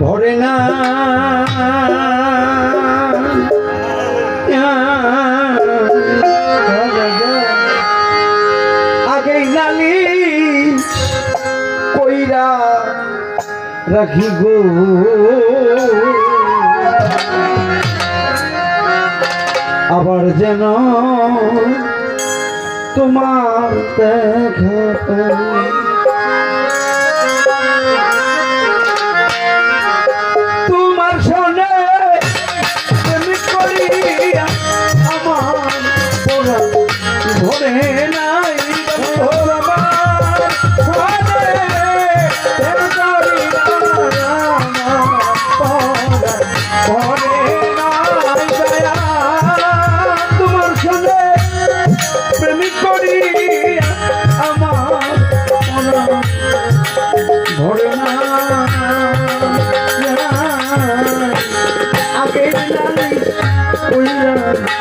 ভরে না। আগে নালি কইরা রাখি গো। আবার যেন তোমার দেখা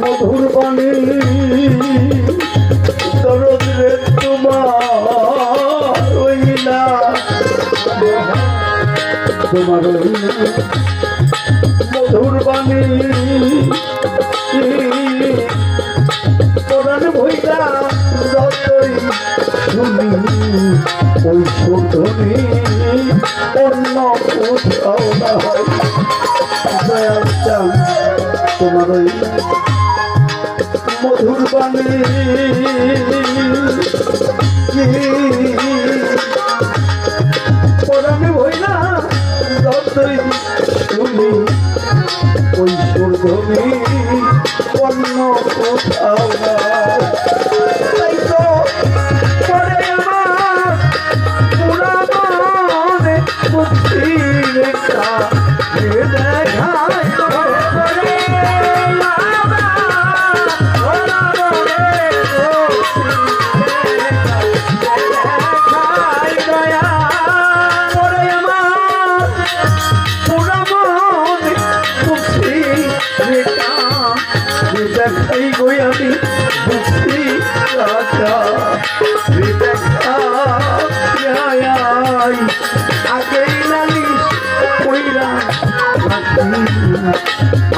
মধুর বাণী দরদ রে তোমার রইলা তোমার মধুর বাণী প্রধান ওই ছোট কুরবানি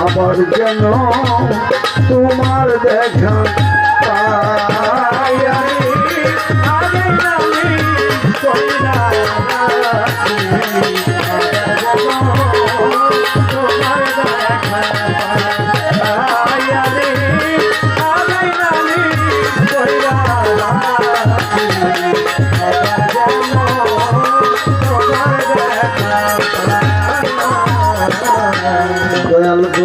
আমার যেন তোমার দেখা পাই। আমি আমি কইরা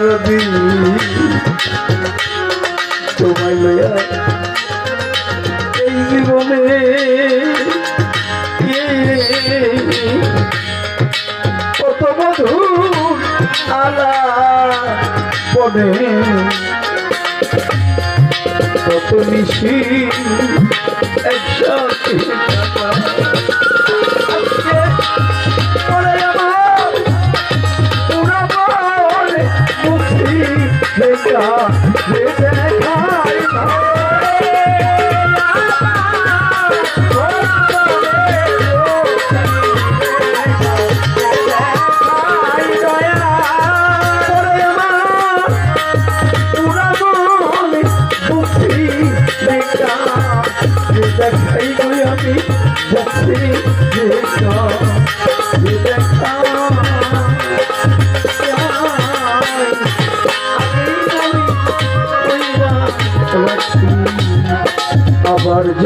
সারাদিন। তোমায় লয়া এই জীবনে কত মধু আলা পদে কত মিশি একসাথে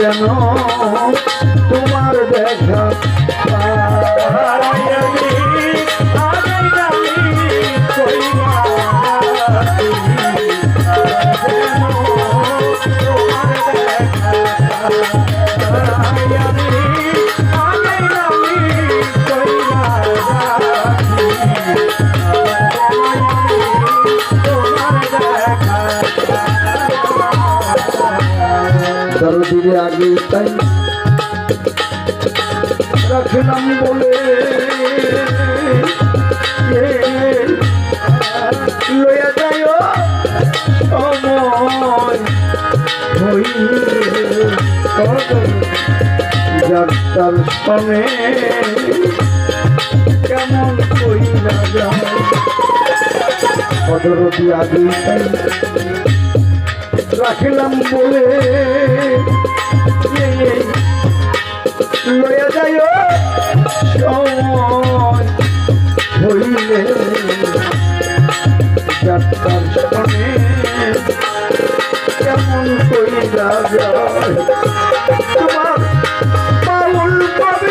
যেন আগে তাই। রাখলাম বলে এ, লইয়া যায় কেমন কইলা যায়? কদরতি আগে রাখলাম বলে। লয়া যায় হইলে যাত্রার সনে কেমন করিয়া যায়? তোমার পাউল পাবে